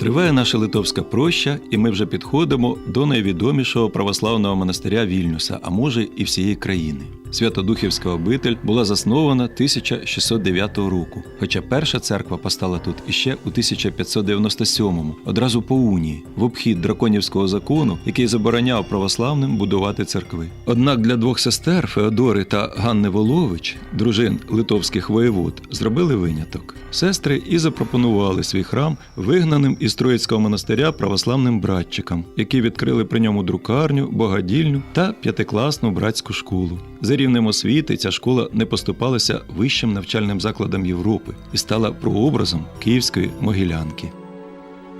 Триває наша литовська проща, і ми вже підходимо до найвідомішого православного монастиря Вільнюса, а може і всієї країни. Святодухівська обитель була заснована 1609 року, хоча перша церква постала тут іще у 1597-му, одразу по унії, в обхід драконівського закону, який забороняв православним будувати церкви. Однак для двох сестер Феодори та Ганни Волович, дружин литовських воєвод, зробили виняток. Сестри і запропонували свій храм вигнаним із Троїцького монастиря православним братчикам, які відкрили при ньому друкарню, богадільню та п'ятикласну братську школу. За рівнем освіти ця школа не поступалася вищим навчальним закладам Європи і стала прообразом Київської могилянки.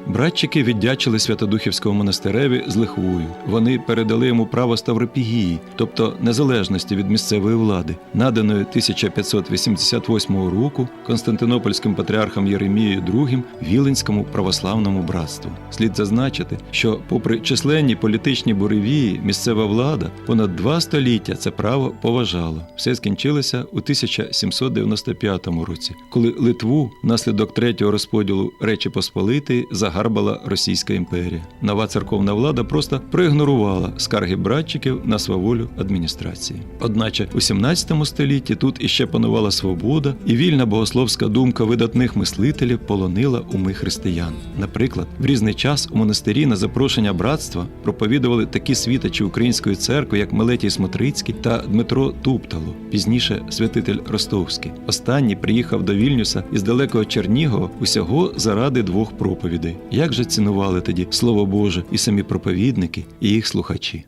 Братчики віддячили Святодухівському монастиреві з лихвою. Вони передали йому право Ставропігії, тобто незалежності від місцевої влади, наданої 1588 року Константинопольським патріархом Єремією II Віленському православному братству. Слід зазначити, що, попри численні політичні буревії, місцева влада понад два століття це право поважала. Все скінчилося у 1795 році, коли Литву, внаслідок третього розподілу Речі Посполитої, загарбала Російська імперія. Нова церковна влада просто проігнорувала скарги братчиків на сваволю адміністрації. Одначе у 17 столітті тут іще панувала свобода, і вільна богословська думка видатних мислителів полонила уми християн. Наприклад, в різний час у монастирі на запрошення братства проповідували такі світачі української церкви, як Мелетій Смотрицький та Дмитро Туптало, пізніше святитель Ростовський. Останній приїхав до Вільнюса із далекого Чернігова усього заради двох проповідей. Як же цінували тоді Слово Боже і самі проповідники, і їх слухачі?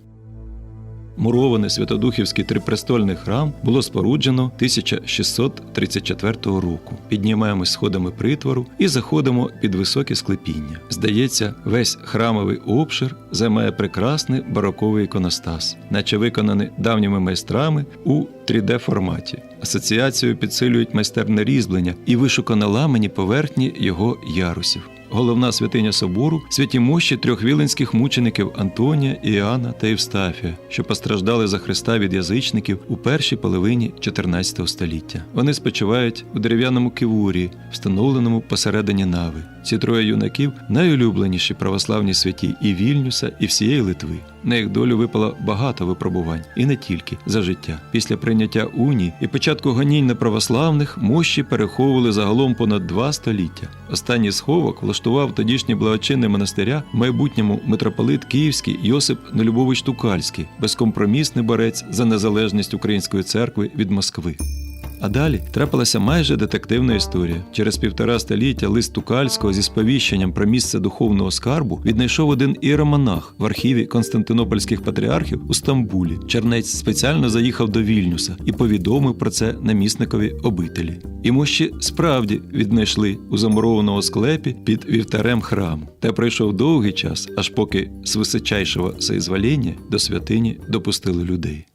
Мурований Святодухівський трипрестольний храм було споруджено 1634 року. Піднімаємось сходами притвору і заходимо під високі склепіння. Здається, весь храмовий обшир займає прекрасний бароковий іконостас, наче виконаний давніми майстрами у 3D форматі. Асоціацію підсилюють майстерне різьблення і вишукано ламані поверхні його ярусів. Головна святиня собору святі мощі трьох віленських мучеників Антонія, Іоанна та Євстафія, що постраждали за Христа від язичників у першій половині 14 століття. Вони спочивають у дерев'яному кивурі, встановленому посередині нави. Ці троє юнаків найулюбленіші православні святі і Вільнюса, і всієї Литви. На їх долю випало багато випробувань, і не тільки за життя. Після прийняття унії і початку гонінь на православних мощі переховували загалом понад два століття. Останній сховок влаштував тодішній благочинний монастиря в майбутньому митрополит Київський Йосип Нелюбович Тукальський, безкомпромісний борець за незалежність української церкви від Москви. А далі трапилася майже детективна історія. Через півтора століття лист Тукальського зі сповіщенням про місце духовного скарбу віднайшов один іеромонах в архіві Константинопольських патріархів у Стамбулі. Чернець спеціально заїхав до Вільнюса і повідомив про це намісникові обителі. І мощі справді віднайшли у замурованому склепі під вівтарем храму. Та пройшов довгий час, аж поки з височайшого соізвоління до святині допустили людей.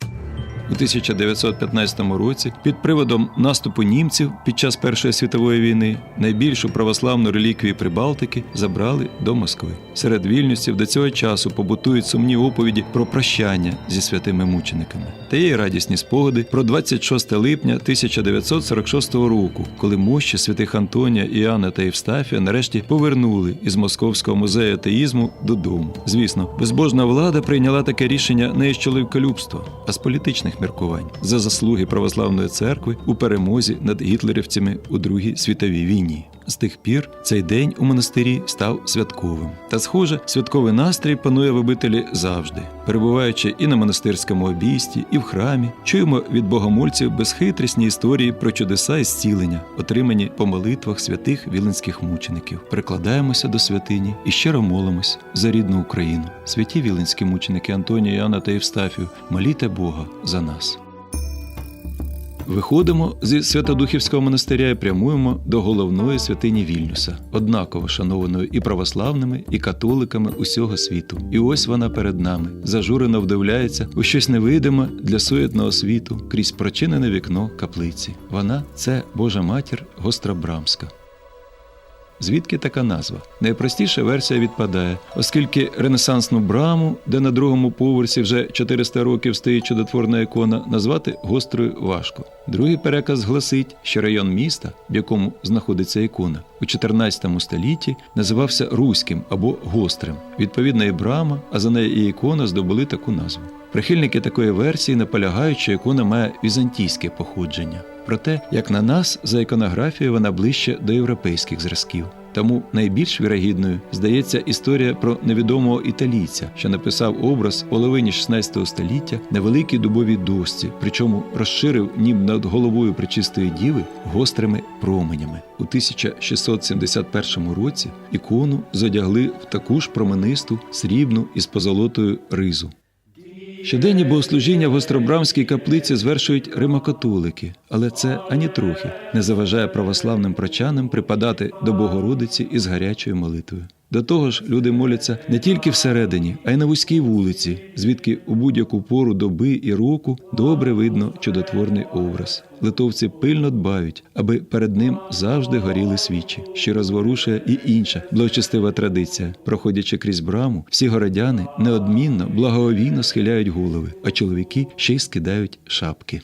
У 1915 році під приводом наступу німців під час Першої світової війни найбільшу православну реліквію Прибалтики забрали до Москви. Серед вільнюсів до цього часу побутують сумні оповіді про прощання зі святими мучениками. Та є й радісні спогади про 26 липня 1946 року, коли мощі святих Антонія, Іоанна та Євстафія нарешті повернули із Московського музею атеїзму додому. Звісно, безбожна влада прийняла таке рішення не із чоловіколюбства, а з політичних міркувань за заслуги православної церкви у перемозі над гітлерівцями у Другій світовій війні. З тих пір цей день у монастирі став святковим. Та, схоже, святковий настрій панує в обителі завжди. Перебуваючи і на монастирському обійсті, і в храмі, чуємо від богомольців безхитрісні історії про чудеса і зцілення, отримані по молитвах святих віленських мучеників. Прикладаємося до святині і щиро молимось за рідну Україну. Святі віленські мученики Антонія, Яна та Євстафію, моліте Бога за нас. Виходимо зі Святодухівського монастиря і прямуємо до головної святині Вільнюса, однаково шанованої і православними, і католиками усього світу. І ось вона перед нами зажурено вдивляється у щось невидиме для суетного світу крізь прочинене вікно каплиці. Вона це Божа матір Гострабрамська. Звідки така назва? Найпростіша версія відпадає, оскільки ренесансну браму, де на другому поверсі вже 400 років стоїть чудотворна ікона, назвати гострою важко. Другий переказ гласить, що район міста, в якому знаходиться ікона, у 14 столітті називався Руським або Гострим. Відповідно, і брама, а за нею і ікона здобули таку назву. Прихильники такої версії наполягають, що ікона має візантійське походження. Проте, як на нас, за іконографією вона ближче до європейських зразків. Тому найбільш вірогідною здається історія про невідомого італійця, що написав образ половині 16 століття на великій дубовій дошці, причому розширив нім над головою причистої діви гострими променями. У 1671 році ікону зодягли в таку ж променисту срібну із позолотою ризу. Щоденні богослужіння в Гостробрамській каплиці звершують римокатолики, але це ані трохи не заважає православним прочанам припадати до Богородиці із гарячою молитвою. До того ж, люди моляться не тільки всередині, а й на вузькій вулиці, звідки у будь-яку пору доби і року добре видно чудотворний образ. Литовці пильно дбають, аби перед ним завжди горіли свічі, що розворушує і інша благочестива традиція. Проходячи крізь браму, всі городяни неодмінно благовійно схиляють голови, а чоловіки ще й скидають шапки.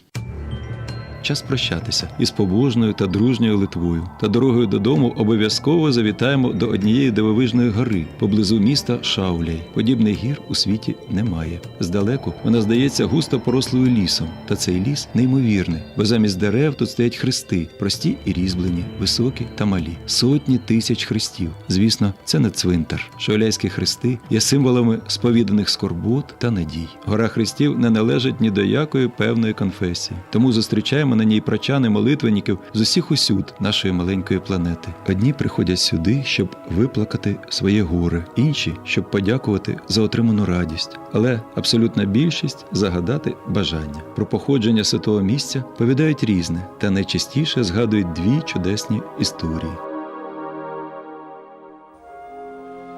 Час прощатися із побожною та дружньою Литвою. Та дорогою додому обов'язково завітаємо до однієї дивовижної гори поблизу міста Шауляй. Подібних гір у світі немає. Здалеку вона здається густо порослою лісом. Та цей ліс неймовірний, бо замість дерев тут стоять хрести, прості і різьблені, високі та малі. Сотні тисяч хрестів. Звісно, це не цвинтар. Шауляйські хрести є символами сповіданих скорбот та надій. Гора хрестів не належить ні до якої певної конфесії. Тому зустрічаємо на ній прочани молитвенників з усіх усюд нашої маленької планети. Одні приходять сюди, щоб виплакати своє горе, інші щоб подякувати за отриману радість. Але абсолютна більшість загадати бажання. Про походження святого місця повідають різне, та найчастіше згадують дві чудесні історії.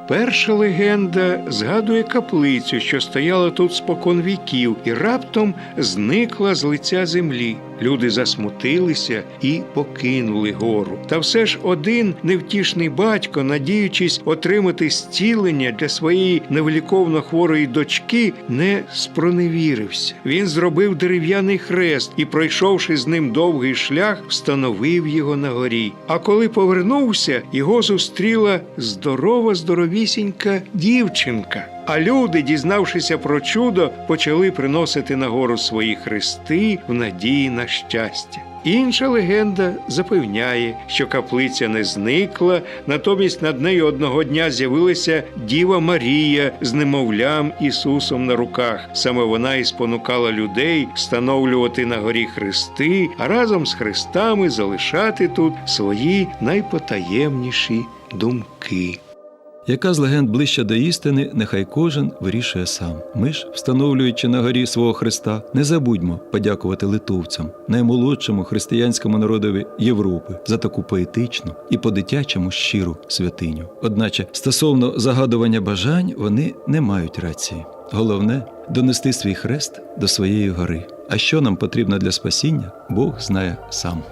Перша легенда згадує каплицю, що стояла тут спокон віків, і раптом зникла з лиця землі. Люди засмутилися і покинули гору. Та все ж один невтішний батько, надіючись отримати зцілення для своєї невиліковно хворої дочки, не спроневірився. Він зробив дерев'яний хрест і, пройшовши з ним довгий шлях, встановив його на горі. А коли повернувся, його зустріла здорова, здоровісінька дівчинка. А люди, дізнавшися про чудо, почали приносити на гору свої хрести в надії на щастя. Інша легенда запевняє, що каплиця не зникла, натомість над нею одного дня з'явилася Діва Марія з немовлям Ісусом на руках. Саме вона і спонукала людей встановлювати на горі хрести, а разом з хрестами залишати тут свої найпотаємніші думки. Яка з легенд ближче до істини, нехай кожен вирішує сам. Ми ж, встановлюючи на горі свого Христа, не забудьмо подякувати литовцям, наймолодшому християнському народові Європи, за таку поетичну і по-дитячому щиру святиню. Одначе, стосовно загадування бажань, вони не мають рації. Головне донести свій хрест до своєї гори. А що нам потрібно для спасіння, Бог знає сам.